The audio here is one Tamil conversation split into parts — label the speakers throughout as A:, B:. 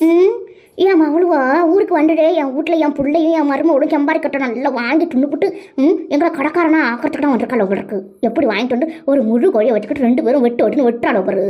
A: ம்? என் மகளுவா ஊருக்கு வந்துடு. என் வீட்டில் என் பிள்ளையும் என் மருமகளும் செம்பாரி கட்ட நல்லா வாங்கி துண்ணுபுட்டு ம்? எங்களை கடைக்காரனா ஆக்கிறதுக்கு தான் வந்திருக்காள் அவளுக்கு எப்படி வாங்கிட்டு வந்து ஒரு முழு கோழியை வச்சுக்கிட்டு ரெண்டு பேரும் வெட்டு வெட்டுன்னு வெட்டாள் ஒரு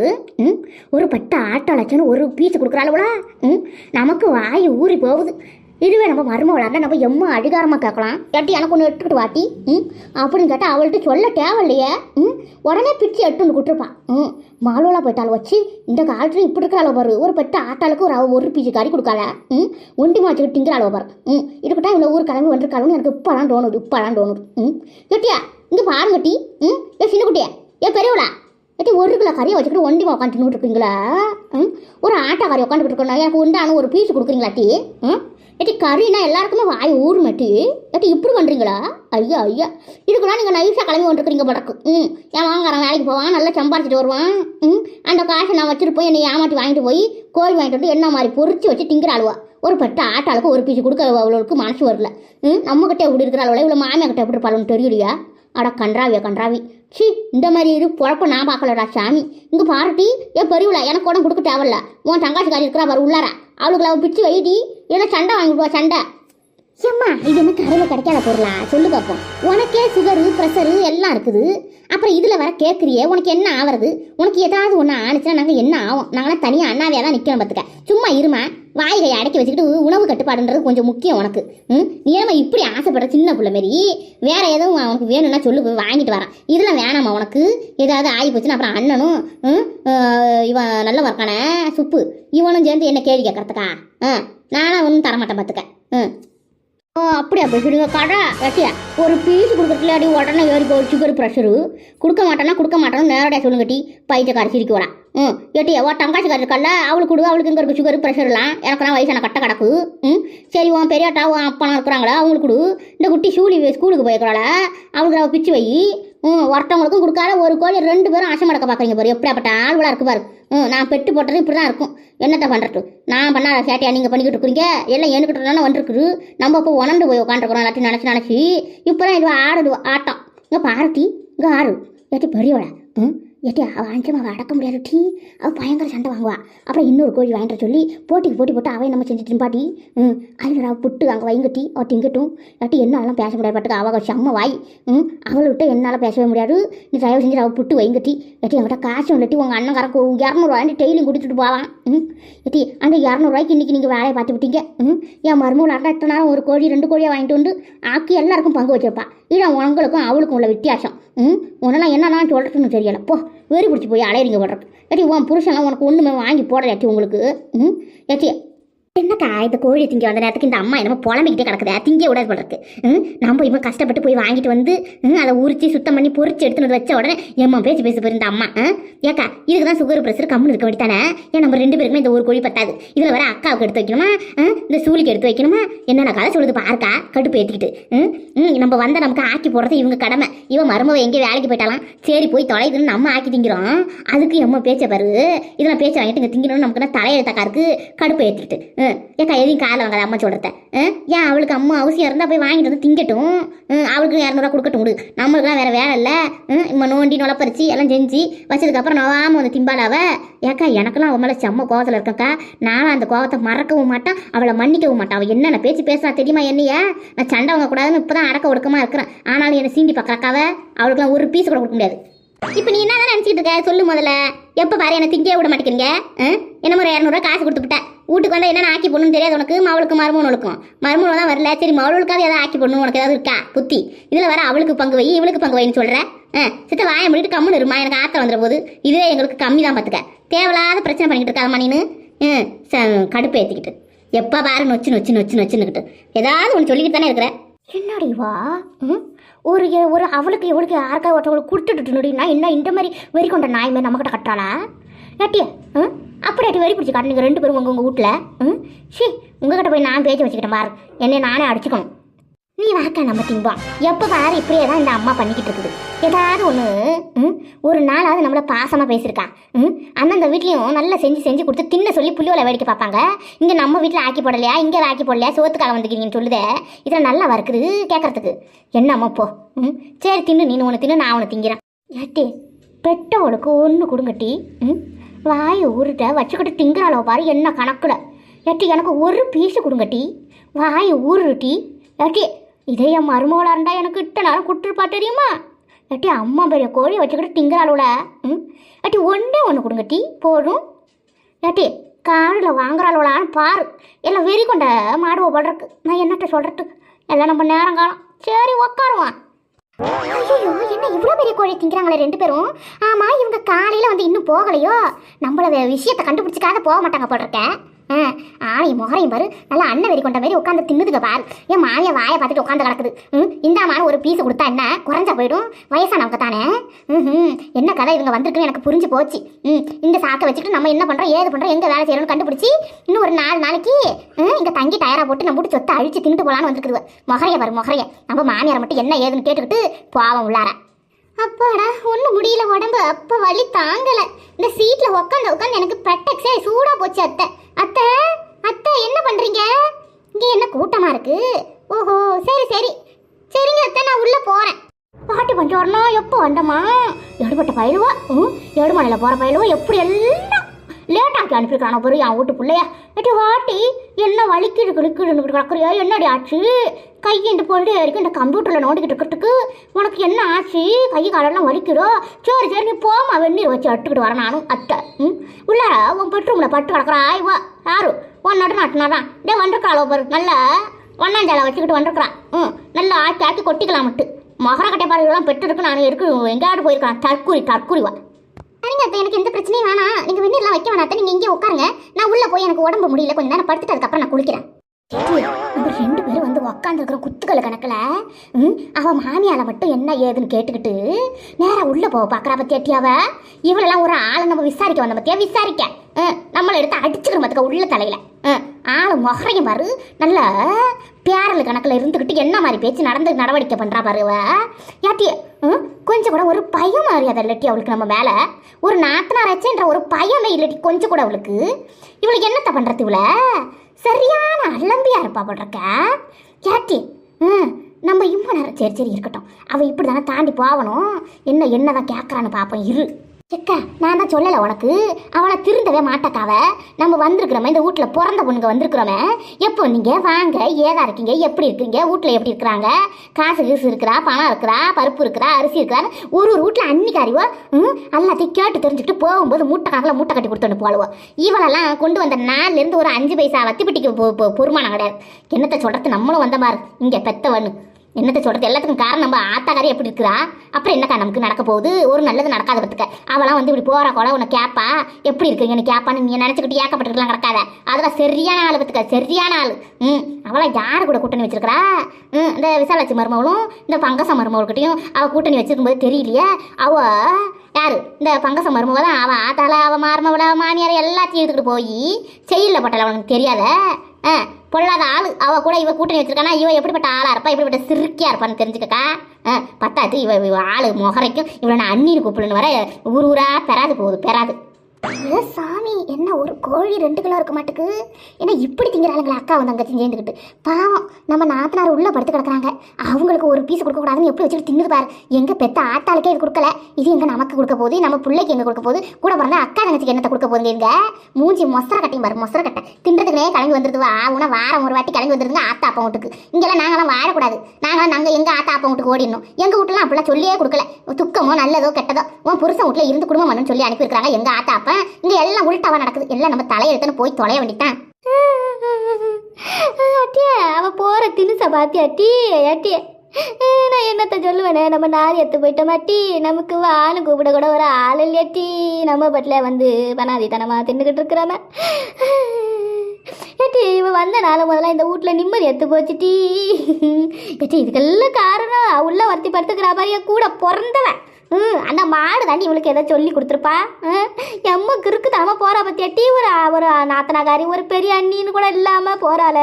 A: ம்? ஒரு பட்டை ஆட்டாளச்சுன்னு ஒரு பீஸ் கொடுக்குறாளுவளா ம்? நமக்கு வாய் ஊறி போகுது. இதுவே நம்ம மருமகளாக நம்ம எம்மா அதிகாரமாக கேட்கலாம். ஏட்டி எனக்கு ஒன்று எடுத்துக்கிட்டு வாட்டி ம்? அப்படின்னு கேட்டால் அவள்கிட்ட சொல்ல தேவையில்லையே. ம்? உடனே பிச்சு எடுத்துன்னு கொடுத்துருப்பான் ம்? மாலோலா போயிட்டாலும் வச்சு இந்த காலத்துல இப்படி இருக்கிற அளவு பாரு. ஒரு பெட்ட ஆட்டாளுக்கு ஒரு ஒரு பிஜி கறி கொடுக்காத. ம்? ஒண்டி மாச்சுக்கிட்டு திங்கிற அளவு பாரு. ம்? இதுக்கிட்டா இவ்வளோ ஊர் கிளம்பி வந்துருக்காளுன்னு எனக்கு இப்போலாம் தோணுது இப்போலாம் தோணுது. ம்? ஏட்டியா இங்கே பாருங்க டி. ம்? ஏ சின்ன குட்டியா ஏ பெரியவளா? ஏட்டி ஒரு கிலோ கறியை வச்சுக்கிட்டு ஒண்டி உட்காந்துட்டு இருக்கீங்களா? ம்? ஒரு ஆட்டா கறி உட்காந்துட்டு இருக்கணும். எனக்கு உண்டான ஒரு பீஸ் கொடுக்குறீங்களா டி? ம்? ஏட்டி கறினா எல்லாருக்குமே வாய் ஊர் மாட்டி ஏட்டி இப்படி பண்ணுறீங்களா ஐயா ஐயா. இதுக்குலாம் நீங்கள் நைஸாக கிளம்பி வந்துருக்குறீங்க படக்கு ம். என் வாங்குறான் வேலைக்கு போவான்? நல்லா சம்பாரிச்சிட்டு வருவான். ம். அந்த காசை நான் வச்சுட்டு போய் என்னை ஏமாட்டி வாங்கிட்டு போய் கோழி வாங்கிட்டு வந்து என்ன மாதிரி பொறிச்சு வச்சு திங்கிற அழுவா ஒரு பட்டு ஆட்டாளுக்கு ஒரு பீஸ் கொடுக்க அவ்வளோக்கு மனசு வரல. ம். நம்மக்கிட்ட எப்படி இருக்கிற அளவில் இவ்வளோ மாமியா கிட்ட எப்படி இருப்பாளுன்னு தெரியலையா? அட கன்றாவியா கன்றாவி. சி இந்த மாதிரி இது பொழப்ப நான் பார்க்கலடா சாமி. இங்கே பாருட்டி ஏன் பெரியவளா எனக்கு உடம்பு கொடுக்க தேவையில்ல. உன் தங்காச்சிக்காரி இருக்கிறா பாரு உள்ளார. அவளுக்கு அவள் பிச்சு வைடி. இல்லைன்னா சண்டை வாங்கிடுவா சண்டை. ஏம்மா இது என்ன கடையில் கிடைக்காத பொருளா? சொல்லு பார்ப்போம் உனக்கே சுகரு ப்ரெஷரு எல்லாம் இருக்குது. அப்புறம் இதில் வர கேட்குறியே உனக்கு என்ன ஆவறது? உனக்கு ஏதாவது ஒன்று ஆணுச்சுன்னா நாங்கள் என்ன ஆகும் நாங்களாம் தனியாக அண்ணாவையாக தான் நிற்கணும் பார்த்துக்க சும்மா இருமா வாயிலை அடக்கி வச்சுக்கிட்டு உணவு கட்டுப்பாடுன்றது கொஞ்சம் முக்கியம் உனக்கு. ம்? நீ நம்ம இப்படி ஆசைப்படுற சின்ன பிள்ளை மாரி? வேற எதுவும் உனக்கு வேணும்னா சொல்லு போய் வாங்கிட்டு வரேன். இதெல்லாம் வேணாமா உனக்கு? ஏதாவது ஆகி போச்சுன்னா அப்புறம் அண்ணனும் ம், இவன் நல்ல ஒர்க்கான சுப்பு. இவனும் சேர்ந்து என்ன கேள்வி கேட்கறதுக்கா ஆ நானும் ஒன்றும் தரமாட்டேன் பார்த்துக்க ம். ஓ அப்படியா பேசுறீங்க கடை வெட்டியா ஒரு பீஸ் கொடுக்குறதுல அடி உடனே ஏறி போய் சுகர் ப்ரெஷரு கொடுக்க மாட்டேன்னா கொடுக்க மாட்டேன்னு நேரடியாக சொல்லுங்க டி. பைத்தியக்கார சிரிக்க வரேன் ம் ஏட்டியா ஓ தங்காச்சிக்காரி இருக்கல்ல அவளுக்கு கொடு அவளுக்கு இங்கே இருக்கு சுகரு ப்ரெஷர்லாம் எனக்குலாம் வயசான கட்ட கிடக்கு. ம் சரி உன் பெரியாட்டா உன் அப்பனா இருக்கிறாங்களா? அவங்களுக்கு கொடு. இந்த குட்டி ஷூலி ஸ்கூலுக்கு போயிருக்கிறாள? அவளுக்கு அவள் பிச்சு வை. ம் ஒருத்தவங்களுக்கும் கொடுக்காத ஒரு கோழி ரெண்டு பேரும் ஆசை மடக்க பார்க்குறீங்க பாரு. எப்படியாப்பட்ட ஆள்வளாக இருக்கு பாரு. ம் நான் பெட்டு போட்டது இப்படி தான் இருக்கும். என்னத்தை பண்ணுறது நான் பண்ணாத சேட்டையா நீங்கள் பண்ணிக்கிட்டு இருக்கிறீங்க எல்லாம் என்கிட்ட வந்துருக்குது. நம்ம இப்போ உணர்ந்து போய் உட்காந்துருக்குறோம் எல்லாத்தையும் நினச்சி நினச்சி. இப்போ தான் இது ஆடுது ஆட்டம். இங்கே பாரதி இங்கே ஆடு. ஏற்றி பெரியவளா. ம் ஏட்டி அவள் அஞ்சமா அவள் அடக்க முடியாது டீ. அவள் பயங்கர சண்டை வாங்குவா. அப்புறம் இன்னொரு கோழி வாங்கிட்டு சொல்லி போட்டிக்கு போட்டி போட்டு அவன் நம்ம செஞ்சு திரும்பாட்டி ம் அதில் அவள் புட்டு அங்கே வைங்கட்டி அவள் திங்கட்டும். ஏட்டி என்னாலாம் பேச முடியாது பட்டுக்கு அவள் செம்ம வாய். ம் அவளை விட்டு என்னால் பேசவே முடியாது. நீ தயவு செஞ்சு அவள் புட்டு வைங்கட்டி ஏட்டி என்கிட்ட காசு வந்துட்டு உங்கள் அண்ணங்காரக்கு இரநூறுவாண்டி டெய்லியும் கொடுத்துட்டு போவான். ம் ஏட்டி அந்த இரநூறுவாய்க்கு இன்றைக்கி நீங்கள் வேலையை பார்த்து விட்டீங்க. ம் என் மருமகள் அரை எத்தனை நேரம் ஒரு கோழி ரெண்டு கோழியை வாங்கிட்டு வந்து ஆக்கி எல்லாருக்கும் பங்கு வச்சிருப்பா. இதான் உங்களுக்கும் அவளுக்கும் உள்ள வித்தியாசம். ம்? உன்னெல்லாம் என்னெல்லாம் சொல்கிறதுன்னு தெரியலை. போ வெறி பிடிச்சி போய் அலையிறீங்க போடுறது ஏட்டி உன் புருஷன்லாம் உனக்கு ஒன்றுமே வாங்கி போடல ஏட்டி உங்களுக்கு? ம்? ஏட்டி என்னக்கா இந்த கோழி திங்க வந்த நேரத்துக்கு இந்த அம்மா என்னமோ புலம்பிக்கிட்டே கிடக்குது? திங்க விடாது பண்றதுக்கு ம் நம்ம இவன் கஷ்டப்பட்டு போய் வாங்கிட்டு வந்து ம், அதை உரிச்சு சுத்தம் பண்ணி பொறிச்சு எடுத்துன்னு வச்ச உடனே எம்மா பேச்சு பேச போயிருந்த அம்மா ஆ? ஏக்கா இதுக்கு தான் சுகர் ப்ரெஷர் கம்முன்னு இருக்க வேண்டியதானே? ஏன் நம்ம ரெண்டு பேருக்குமே இந்த ஒரு கோழி பத்தாது. இதில் வர அக்காவுக்கு எடுத்து வைக்கணுமா? ஆ? இந்த சூழிக்கு எடுத்து வைக்கணுமா? என்னென்ன கதை சொல்லுது பாருக்கா கடுப்பு ஏற்றிக்கிட்டு ம் ம் நம்ம வந்த நமக்கு ஆக்கி போடுறது இவங்க கடமை. இவன் மருமவை எங்கே வேலைக்கு போயிட்டாலாம் சரி போய் தொலைதுன்னு நம்ம ஆக்கி திங்கிறோம். அதுக்கு எம்மா பேச்சை பாரு. இதெல்லாம் பேச்சை வாங்கிட்டு இங்கே திங்கணும்னு நமக்கு தான் தலையெழுத்தக்கா இருக்கு? கடுப்பு ஏற்றிக்கிட்டு ம் ஏக்கா எதையும் வாங்காத அம்மா சொல்கிறத ஏன் அவளுக்கு அம்மா அவசியம் இருந்தால் போய் வாங்கிட்டு வந்து திங்கட்டும்? ம், அவளுக்கு இரநூறுவா கொடுக்கட்டும் விடு. நம்மளுக்குலாம் வேறு வேலை இல்லை. இம்மா நோண்டி நுழப்பறிச்சு எல்லாம் செஞ்சு வச்சதுக்கப்புறம் நவாமல் வந்து திம்பாலாவ ஏக்கா எனக்கெல்லாம் அவன் மேலே செம்ம கோவத்தில் இருக்கக்கா. நானும் அந்த கோவத்தை மறக்கவும் மாட்டான் அவளை மன்னிக்கவும் மாட்டான். அவள் என்னென்ன பேச்சு பேசுறா தெரியுமா என்னைய? நான் சண்டை வாங்கக்கூடாதுன்னு இப்போ தான் அடக்க ஒடுக்கமாக இருக்கிறேன். ஆனாலும் என்னை சீண்டி பார்க்குறக்காவ அவளுக்குலாம் ஒரு பீஸ் கூட கொடுக்க முடியாது. இப்போ நீ என்ன நினச்சிக்கிட்டு இருக்க? சொல்லு முதல்ல. எப்போ பாரு என்ன திங்கே விட மாட்டேங்கிறீங்க? ஆ? என்ன ஒரு இரநூறுவா காசு கொடுத்துட்டேன் வீட்டுக்கு வந்தால் என்ன ஆக்கி போடணும்னு தெரியாது உனக்கு. மவளுக்கு மருமகனுக்கும் மருமகன் தான் வரல. சரி மவளுக்காவது ஏதாவது ஆக்கி போடணும் உனக்கு ஏதாவது இருக்கா? புத்தி. இதில் வர அவளுக்கு பங்கு வை. இவளுக்கு பங்கு வைன்னு சொல்கிறேன் ஆ? சித்த வாயை முடிட்டு கம்முன்னு இருமா. எனக்கு ஆத்த வந்துட போது இதுவே எங்களுக்கு கம்மி தான் பார்த்துக்க தேவையில்லாத பிரச்சனை பண்ணிக்கிட்டு இருக்காதம்மா நீனு. ம் கடுப்பு ஏற்றிக்கிட்டு எப்போ பாரு நொச்சு நொச்சு நொச்சு நொச்சுன்னுக்கிட்டு. ஏதாவது ஒன்று சொல்லிக்கிட்டு தானே இருக்கிற. என்னடி வா ம்? ஒரு ஒரு அவளுக்கு இவளுக்கு யாருக்கா ஒருத்தவங்களுக்கு கொடுத்துட்டு நான் என்ன இந்த மாதிரி வெறி கொண்ட நாய் மாதிரி நம்மக்கிட்ட கட்டாளா ஏட்டியா ம் அப்படி அட்டி வெறி பிடிச்சி காட்டுனீங்க ரெண்டு பேரும் உங்கள் உங்கள் வீட்டில்? ம் ஷி உங்ககிட்ட போய் நான் பேச்சு வச்சுக்கிட்டேன் பாரு என்னை நானே அடிச்சுக்கணும். நீ வாக்கா நம்ம திம்பா எப்போ பாரு இப்படியே தான் இந்த அம்மா பண்ணிக்கிட்டு இருக்குது. ஏதாவது ஒன்று ம் ஒரு நாளாவது நம்மளை பாசமாக பேசியிருக்கா ம் அந்தந்த வீட்லேயும் நல்லா செஞ்சு செஞ்சு கொடுத்து தின்ன சொல்லி புள்ளியோல வேடிக்கை பார்ப்பாங்க இங்கே நம்ம வீட்டில் ஆக்கி போடலையா? இங்கே ஆக்கி போடலையா? சோத்துக்காக வந்துக்கிறீங்கன்னு சொல்லுதே. இதில் நல்லா வறுக்குது கேட்கறதுக்கு என்ன அம்மா போ ம் சரி தின்னு நீ ஒன்று தின்னு நான் ஒன்று திங்கிறேன். ஏட்டி பெட்டவளுக்கு ஒன்று கொடுங்கட்டி ம் வாய் உருட்ட வச்சுக்கிட்டு திங்குறாளோ பாரு என்ன கணக்கில். ஏட்டி எனக்கு ஒரு பீஸு கொடுங்க டீ. வாய் ஊருட்டி டீ. ஏட்டி இதே என் மருமகளாக இருந்தால் எனக்கு இட்ட நேரம் கொடுத்துருப்பா தெரியுமா? ஏட்டி அம்மா பெரிய கோழி வச்சுக்கிட்டு திங்கிறாளோட ம்? ஏட்டி ஒன்றே ஒன்று கொடுங்க டீ போதும். ஏட்டி காரில் வாங்குறாளோலான்னு பாரு. எல்லாம் வெறி கொண்ட மாடுவை போடுறக்கு நான் என்னட்ட சொல்கிறது எல்லாம் நம்ம நேரம் காலம். சரி உக்காருவான் ஐயோ என்ன இவ்வளோ பெரிய கோழி திங்கிறாங்களே ரெண்டு பேரும்? ஆமாம் இவங்க காலையில் வந்து இன்னும் போகலையோ? நம்மள விஷயத்தை கண்டுபிடிச்சிக்காத போக மாட்டாங்க போட்டிருக்கேன் ஆ ஆளையும் முகரையும் பாரு. நல்லா அண்ணன் வெறி கொண்ட மாதிரி உட்காந்து தின்னுதுங்க பாரு. என் மாய வாயை பார்த்துட்டு உட்காந்து கிடக்குது. ம் இந்த மாதிரி ஒரு பீஸ் கொடுத்தா என்ன? குறைஞ்சா போயிடும். வயசானவங்க தானே. ம் என்ன கதை இவங்க வந்திருக்குன்னு எனக்கு புரிஞ்சு போச்சு. ம் இந்த சாக்கை வச்சுட்டு நம்ம என்ன பண்றோம் ஏது பண்றோம் எங்க வேலை செய்யறோம்னு கண்டுபிடிச்சி இன்னும் ஒரு நாலு நாளைக்கு ம், இங்க தங்கி டயரா போட்டு நம்ம சொத்தை அழிச்சு தின்னுட்டு போலான்னு வந்துருக்குது முகரைய பாரு முகரைய நம்ம மாமியாரை மட்டும் என்ன ஏதுன்னு கேட்டுக்கிட்டு போவோம் உள்ளார. அப்பாடா ஒன்றும் முடியல உடம்பு. அப்போ வலி தாங்கலை. இந்த சீட்டில் உட்காந்து உட்காந்து எனக்கு பெட்டக்ஸே சூடாக போச்சு அத்தை. அத்தை அத்தை என்ன பண்ணுறீங்க இங்கே என்ன கூட்டமாக இருக்கு? ஓஹோ சரி சரி. சரிங்க அத்தை நான் உள்ளே போகிறேன் பாட்டி பாட்டு வரணும். எப்போ வந்தோமா எடுபட்ட பயிலுவா? ம் எடுமலையில் போகிற பயிலுவா? எப்படி எல்லாம் லேட்டாக்கி அனுப்பியிருக்கானோ பாரு என் வீட்டு பிள்ளையா. எட்டு வாட்டி என்ன வலிக்குது கிழக்குன்னு கிடக்குறியா? என்னடி ஆச்சு? கை இந்த பொழுது வரைக்கும் இந்த கம்ப்யூட்டரில் நோண்டிக்கிட்டு இருக்கிறதுக்கு? உனக்கு என்ன ஆச்சு? கை காலெல்லாம் வலிக்கிறோ சரி சரி நீ போமா வெந்நீர் வச்சு எடுத்துக்கிட்டு வரேன் நானும் அத்தை. ம்? உள்ளார உன் பெட்ரூமில் பட்டு கிடக்குறா. ஆய்வா யாரு? உன் நடு நாட்டினா தான் டே வந்திருக்காளோ பாரு நல்ல ஒன்னாஞ்சாலை வச்சுக்கிட்டு வந்திருக்கிறான் ம் நல்லா ஆக்கி ஆக்கி கொட்டிக்கலாம் மட்டும் மகர கட்டை பாருலாம் பெற்று இருக்கு நான் இருக்கு எங்கேயாவது போயிருக்கான். தற்கூரி தற்கூரிவா சரிங்க அத்தை எனக்கு எந்த பிரச்சனையும் வேணாம். நீங்கள் வெந்நீர்லாம் வைக்க வேணாம் அத்தை. நீங்கள் இங்கே உட்காருங்க. நான் உள்ளே போய் எனக்கு உடம்பு முடியல. கொஞ்சம் நேரம் படுத்துட்டு அதுக்கப்புறம் நான் குளிக்கிறேன். நம்ம ரெண்டு பேரும் வந்து உக்காந்துருக்குற குத்துக்களை கணக்கில். ம், அவ மாமியால மட்டும் என்ன ஏதுன்னு கேட்டுக்கிட்டு நேராக உள்ளே போக பார்க்குறா பத்தியா டியாவ இவளெல்லாம் ஒரு ஆளை நம்ம விசாரிக்க வந்த பத்தியா? விசாரிக்க. நம்மளை எடுத்து அடிச்சுக்கிற பார்த்துக்க உள்ள தலையில். ஆ ஆளு முகரையும் பாரு. நல்ல பேரல் கணக்கில் இருந்துக்கிட்டு என்ன மாதிரி பேச்சு நடந்து நடவடிக்கை பண்ணுறா பாருவ அவ ம், கொஞ்சம் கூட ஒரு பயம் மரியாதை இல்லட்டி அவளுக்கு நம்ம மேலே. ஒரு நாத்தனாராச்சுன்ற ஒரு பயமே இல்லட்டி கொஞ்சம் கூட அவளுக்கு. இவளுக்கு என்னத்தை பண்ணுறது இவளை? சரியான அலம்பியாக இருப்பா போடுறக்க கேட்டி ம் நம்ம இம்மா நேரம் சரி சரி இருக்கட்டும். அவள் இப்படி தானே தாண்டி போகணும். என்ன என்னதான் கேட்குறான்னு பார்ப்போம் இரு. எக்கா நான் தான் சொல்லலை உனக்கு. அவளை திருந்தவே மாட்டக்காவ. நம்ம வந்திருக்கிறோமே இந்த வீட்டில் பிறந்த பொண்ணுங்க வந்திருக்கிறோமே. எப்போ நீங்கள் வாங்க ஏதா இருக்கீங்க எப்படி இருக்கீங்க வீட்டில் எப்படி இருக்கிறாங்க? காசு கீசு இருக்கிறா பணம் இருக்கிறா பருப்பு இருக்கிறா அரிசி இருக்கிறான்னு ஒரு ஒரு வீட்டில் அன்னைக்கு அறிவோ? ம் எல்லாத்தையும் கேட்டு தெரிஞ்சுக்கிட்டு போகும்போது மூட்டை கணக்கில் மூட்டை கட்டி கொடுத்து போடுவோம் இவளெல்லாம் கொண்டு வந்த நாள்லேருந்து ஒரு அஞ்சு பைசா வத்திப்பட்டிக்கு பொ- பொறுமானம் கிடையாது. என்னத்தை சொல்கிறது நம்மளும் வந்த மாதிரி இங்கே பெத்தவன்னு. என்னத்தை சொல்றது? எல்லாத்துக்கும் காரணம் நம்ம ஆத்தாக்காரி எப்படி இருக்கிறா? அப்புறம் என்னக்கா நமக்கு நடக்க போகுது? ஒரு நல்லது நடக்காத பத்துக்க. அவளாம் வந்து இப்படி போற கொலை உன்னை கேப்பா? எப்படி இருக்கீங்கன்னு கேப்பான்னு நீ நினச்சிக்கிட்டு ஏக்கப்பட்டுருக்கலாம் கிடக்காத. அதெல்லாம் சரியான ஆள் பத்துக்க சரியான ஆள். ம் அவளை யார் கூட கூட்டணி வச்சிருக்கிறா? ம் இந்த விசாலாட்சி மருமகளும் இந்த பங்கச மருமகள்கிட்டையும் அவள் கூட்டணி வச்சிருக்கும்போது தெரியலையே. அவ யார்? இந்த பங்கச மருமக தான். அவள் ஆத்தால அவள் மாறுமவள மாமியார் எல்லாத்தையும் எடுத்துக்கிட்டு போய் செயலில் பட்டல அவனுக்கு தெரியாத? பொல்லாத ஆள். அவ கூட இவ கூட்டணி வச்சிருக்கானா இவ எப்படிப்பட்ட ஆளா இருப்பா எப்படிப்பட்ட சிறுக்கியா இருப்பான்னு தெரிஞ்சுக்கக்கா. ஆ, பத்தாச்சு இவ இவ ஆளு முகரைக்கும். இவளை நான் அண்ணின்னு கூப்பிடுன்னு வர ஊர் ஊரா பெறாது போகுது பெறாது. சாமி என்ன ஒரு கோழி ரெண்டு கிலோ இருக்க மாட்டுக்கு? என்ன இப்படி திங்கிறாளுங்களா அக்கா வந்து அங்கே சேர்ந்துக்கிட்டு பாவம் நம்ம நாத்தனார் உள்ளே படுத்து கிடக்குறாங்க. அவங்களுக்கு ஒரு பீஸ் கொடுக்கக்கூடாதுன்னு எப்படி வச்சுட்டு தின்னு பாரு. எங்கள் பெத்த ஆத்தாளுக்கே இது கொடுக்கல. இது எங்கே நமக்கு கொடுக்க போகுது நம்ம பிள்ளைக்கு எங்க கொடுக்க போகுது? கூட பிறந்த அக்கா தங்கச்சிக்கு என்னத்தை கொடுக்க போகுது எங்க மூஞ்சி மொசரை கட்டையும் பாரு மொசரை கட்டை. தின்றதுக்குனே கிளம்பி வந்துருது ஆகுனா வாரம் ஒரு வாட்டி கிளம்பி வந்துருதுங்க ஆத்தா அப்பா வீட்டுக்கு. இங்கெல்லாம் நாங்களாம் வாழக்கூடாது. நாங்களாம் நாங்கள் எங்கள் ஆத்தா அப்பா வீட்டுக்கு ஓடிடணும். எங்க வீட்டுலாம் அப்படிலாம் சொல்லியே கொடுக்கல. துக்கமோ நல்லதோ கெட்டதோ உன் புருஷன் வீட்டில் இருந்து குடும்பம் பண்ணணும்னு சொல்லி அனுப்பியிருக்காங்க எங்கள் ஆத்தா அப்பா இங்க எல்லாம் உள்டாவா நடக்குது? எல்லாம் நம்ம தலையெழுத்துன்னு போய் தொலைய வேண்டித்தான் அட்டியே அவ போற தினுச பாத்தி அட்டி அட்டியே நான் என்னத்த சொல்லுவேனே? நம்ம நாரி எத்து போயிட்டோம். அட்டி நமக்கு வானு கூப்பிட கூட ஒரு ஆள் இல்லையாட்டி நம்ம பட்டில வந்து பனாதித்தனமா தின்னுக்கிட்டு இருக்கிறாம. ஏட்டி இவ வந்த நாள் முதல்ல இந்த வீட்ல நிம்மதி எடுத்து போச்சுட்டி ஏட்டி இதுக்கெல்லாம் காரணம். உள்ள வருத்தி படுத்துக்கிறா மாதிரியா கூட பிறந்தவன். ம் அந்த மாடு தாண்டி இவளுக்கு ஏதோ சொல்லி கொடுத்துருப்பா. எம்ம கிறுக்கு தாம போகிறா பற்றியா டீ ஒரு ஒரு நாத்தனாகாரி ஒரு பெரிய அண்ணின்னு கூட இல்லாமல் போறாள.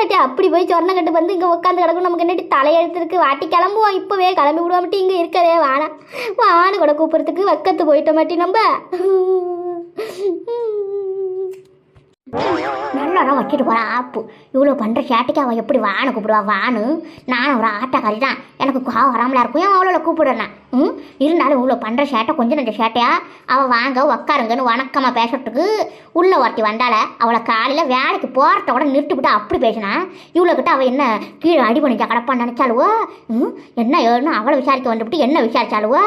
A: ஏட்டி அப்படி போய் சொன்ன கட்டு வந்து இங்கே உட்காந்து கிடக்கும். நமக்கு என்னட்டி தலையெழுத்துருக்கு? வாட்டி கிளம்புவோம். இப்போவே கிளம்பி விடுவோம்ட்டு இங்கே இருக்கவே வானா வானு கூட கூப்பிட்றதுக்கு வக்கத்து போயிட்ட மாட்டி நம்ம. நல்லா வச்சுட்டு போகிறான் ஆப்பு. இவ்வளோ பண்ணுற சேட்டைக்கு அவன் எப்படி வானு கூப்பிடுவா? வானு. நானும் ஒரு ஆட்டக்காரி தான் எனக்கு கோவம் வராமலா இருக்கும். ஏன் அவ்வளோ கூப்பிடுறேன் ம்? இருந்தாலும் இவ்வளோ பண்ணுற சேட்டை கொஞ்சம் நஞ்ச சேட்டையா? அவள் வாங்க உக்காருங்கன்னு வணக்கமாக பேசுறதுக்கு உள்ள ஒருத்தி வந்தால அவளை காலையில் வேலைக்கு போகிறத கூட நிறுத்திவிட்டு அப்படி பேசினா இவ்வளோ கிட்ட அவள் என்ன கீழே அடி பண்ணிச்சா கடப்பான்னு நினச்சாலுவோ ம்? என்ன ஏன்னு அவளை விசாரிக்க வந்துவிட்டு என்ன விசாரிச்சாலுவோ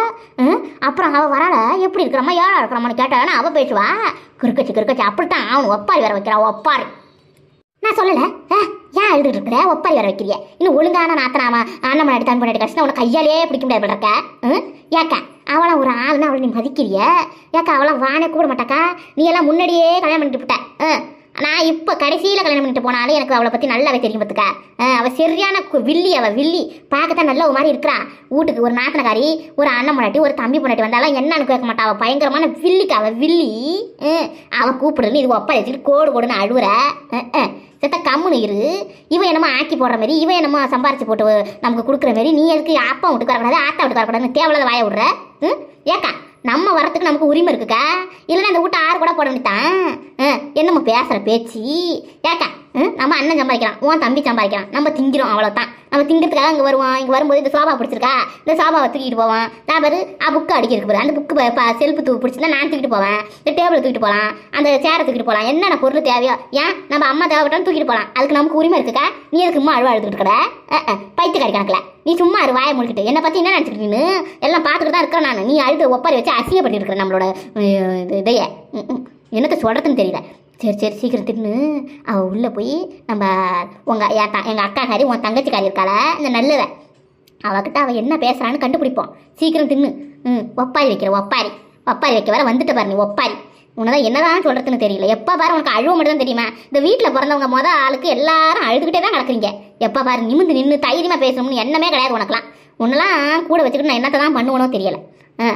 A: ம்? அப்புறம் அவள் வரால எப்படி இருக்கிறம்மா? ஏழா இருக்கிறம்மான்னு கேட்டாலும் அவள் பேசுவா? கிறுக்கச்சு கிறுக்கச்சு. அப்படித்தான். அவன் ஒப்பாரி வேற வைக்கிறா. ஒப்பாரி நான் சொல்லலை. ஏன் அழுதுட்டு இருக்கிற? ஒப்பாரி வர வைக்கிறிய. இன்னும் ஒழுங்கான நாத்தனாமா அண்ணன் முன்னாடி தன் பண்ணி கடைசி உனக்கு கையாலே பிடிக்க முடியாது இருக்க. ம் ஏக்கா அவளை ஒரு ஆளுன்னு அவளை நீ மதிக்கிறிய? ஏக்கா அவளை வானே கூட மாட்டாக்கா? நீ எல்லாம் முன்னாடியே கல்யாணம் பண்ணிட்டு போட்டேன் ஆ நான் இப்போ கடைசியில் கல்யாணம் பண்ணிட்டு போனாலும் எனக்கு அவளை பற்றி நல்லாவே தெரியும் பார்த்துக்க. அவள் சரியான கு- வில்லி அவள் வில்லி. பார்க்கத்தான் நல்ல ஒரு மாதிரி இருக்கிறா. வீட்டுக்கு ஒரு நாத்தனக்காரி ஒரு அண்ணன் முன்னாடி ஒரு தம்பி முன்னாடி வந்தாலும் என்னன்னு கேட்க மாட்டா? அவள் பயங்கரமான வில்லிக்கு அவள் வில்லி. ம், அவள் கூப்பிடுன்னு இது ஒப்பா வச்சுட்டு கோடு கோடுன்னு அழுவுற. செத்த கம்முன்னு இரு. இவன் என்னமோ ஆக்கி போடுற மாதிரி இவன் என்னமோ சம்பாரிச்சு போட்டு நமக்கு கொடுக்குற மாதிரி நீ எதுக்கு அப்பா விட்டுக்கு வரக்கூடாது ஆத்தா வீட்டுக்கு வரக்கூடாதுன்னு தேவையில்லாத வாய விடுற? ம்? ஏக்கா நம்ம வரத்துக்கு நமக்கு உரிமை இருக்குக்கா? இல்லைன்னா அந்த வீட்டை ஆறு கூட போட வேண்டியதான் என்னம்மா பேசுகிற பேச்சு. ஏக்கா நம்ம அண்ணன் சம்பாதிக்கிறான். உன் தம்பி சம்பாதிக்கிறான். நம்ம திங்கிறோம் அவ்வளோதான் நம்ம திங்கிறதுக்காக இங்கே வருவான். இங்கே வரும்போது இந்த சோபா பிடிச்சிருக்கா? இந்த சோபாவை தூக்கிட்டு போவான். நான் பாரு ஆ புக்கு அடிக்கிறதுக்கு பாரு அந்த புக்கு செல்ஃபு தூ பிடிச்சிருந்தா நான் தூக்கிட்டு போவேன். இந்த டேபிளை தூக்கிட்டு போகலாம் அந்த சேரை தூக்கிட்டு போகலாம் என்னென்ன பொருள் தேவையோ ஏன்? நம்ம அம்மா தேவைப்பட்டாலும் தூக்கிட்டு போகலாம் அதுக்கு நமக்கு உரிமை இருக்குக்கா நீ எதுக்கு சும்மா அழுவா அழுதுகிட்டு கடை பைத்தியக்காரி கணக்கில். நீ சும்மா அரு வாயை முடிக்கிட்டு. என்னை பற்றி என்ன நினச்சிக்கிட்டு நீ எல்லாம் பார்த்துட்டு தான் இருக்கிறேன் நான். நீ அழுது ஒப்பாரி வச்சு அசிங்கப்பட்டு இருக்கிற நம்மளோட இதையே இது- ம், ம். சொல்கிறதுன்னு தெரியல. சரி சரி சீக்கிரம் அவள் உள்ளே போய் நம்ம உங்கள் எங்கள் அக்கா காரி உன் தங்கச்சிக்காரி இருக்காள இந்த நல்லவ. அவகிட்ட அவள் என்ன பேசுகிறான்னு கண்டுபிடிப்போம். சீக்கிரம் தின்னு ம் ஒப்பாரி வைக்கிற ஒப்பாரி. ஒப்பாரி வைக்க வர வந்துட்டு பாரு நீ ஒப்பாரி. உனதான் என்னதான் சொல்கிறதுன்னு தெரியல. எப்போ பாரு உனக்கு அழுவ மட்டும் தான் தெரியுமா? இந்த வீட்டில் பிறந்தவங்க மொதல் ஆளுக்கு எல்லாரும் அழுதுகிட்டே தான் கிடக்குறீங்க. எப்போ பாரு நிமிந்து நின்று தைரியமாக பேசணும்னு எண்ணமே கிடையாது உனக்குலாம் உன்னெல்லாம் கூட வச்சுக்கிட்டு நான் என்னத்தை தான் பண்ணுவனோ தெரியல. ஆ.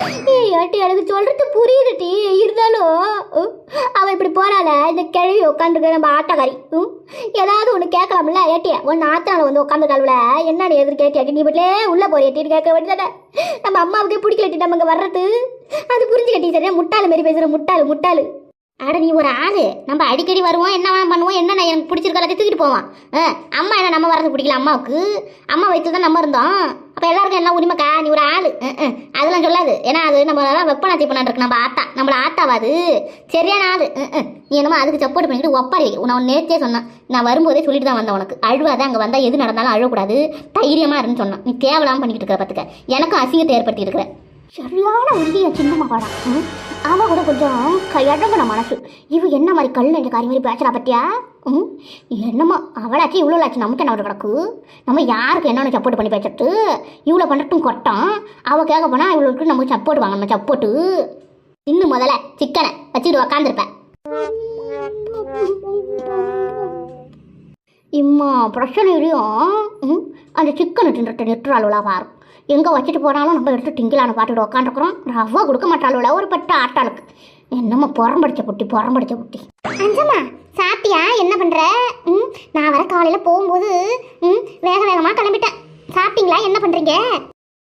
A: ஏட்டி எனக்கு சொல்றது புரியுது டி இருந்தாலும் அவள் இப்படி போறாள இந்த கிழவி உட்காந்துருக்க நம்ம ஆட்டக்காரி ம் ஏதாவது ஒன்று கேட்கலாம்ல ஏட்டிய ஒன்று ஆத்தால வந்து உட்காந்துருக்காளுல என்ன நீ எதிர்த்து கேட்டியாட்டி நீ உள்ளே உள்ள போறியாட்டின்னு கேட்க வேண்டியதானே? நம்ம அம்மாவுக்கே பிடிக்கலட்டி நம்ம இங்கே வர்றது. அது புரிஞ்சுக்கட்டி சரியா? முட்டாளு மாரி பேசுகிற முட்டாளு முட்டாளு. அட நீ ஒரு ஆளு. நம்ம அடிக்கடி வருவோம் என்ன பண்ணுவோம் என்ன எனக்கு பிடிச்சிருக்க எல்லாத்தையும் தூக்கிட்டு போவோம். ஆ, அம்மா என்ன நம்ம வரது பிடிக்கல அம்மாவுக்கு? அம்மா வயிற்று தான் நம்ம இருந்தோம். அப்போ எல்லாருக்கும் எல்லாம் உரிமைக்கா நீ ஒரு ஆள். அதெல்லாம் சொல்லாது. ஏன்னா அது நம்ம வெப்பனாத்தி பண்ணான் நம்ம ஆத்தா. நம்மள ஆத்தாவாது சரியான ஆள். நீ என்னமோ அதுக்கு சப்போர்ட் பண்ணிட்டு ஒப்பாரி. வை. நான் நேற்றே சொன்னேன். நான் வரும்போதே சொல்லிட்டு தான் வந்தேன் உனக்கு. அழுவாத அங்கே வந்தால் எது நடந்தாலும் அழக்கூடாது. தைரியமாக இருன்னு சொன்னான். நீ தேவையில்லாம பண்ணிக்கிட்டு இருக்கிற பார்த்துக்க எனக்கும் அசிங்கத்தை ஏற்படுத்தி இருக்கிற. சரியான உறுதிய சின்ன மகாடா. அவன் கூட கொஞ்சம் கையடங்கின மனசு. இவ என்ன மாதிரி கல் என்ற காரியம் மாதிரி பேசுறா பத்தியா? ம்? என்னமோ அவளாச்சு இவ்வளோ ஆச்சு நமக்கு என்ன ஒரு கிடக்கு நம்ம யாருக்கு என்னென்ன சப்போர்ட் பண்ணி பேசிட்டு இவ்வளோ பண்ணட்டும் கொட்டம். அவள் கேட்க போனால் இவளுக்கு நமக்கு சப்போர்ட் வாங்க நம்ம சப்போர்ட்டு இன்னும் முதல்ல சிக்கனை வச்சுட்டு உக்காந்துருப்பேன் இம்மா பிரச்சனையிலையும் ம், அந்த சிக்கனை தின்றுட்டு நிட்டுறாளுவலா பாரு. எங்கே வச்சுட்டு போனாலும் நம்ம எடுத்து திங்கலான பாட்டுட்டு உட்காந்துருக்குறோம் ரவா கொடுக்க மாட்டாளுவல ஒரு பட்ட ஆட்டாளுக்கு. என்னம்மா புறம்படிச்ச புட்டி புறம்படிச்ச புட்டி. அஞ்சம்மா சாப்பிட்டியா? என்ன பண்ணுற ம் நான் வர காலையில் போகும்போது ம் வேக வேகமாக கிளம்பிட்டேன். சாப்பிட்டீங்களா? என்ன பண்ணுறீங்க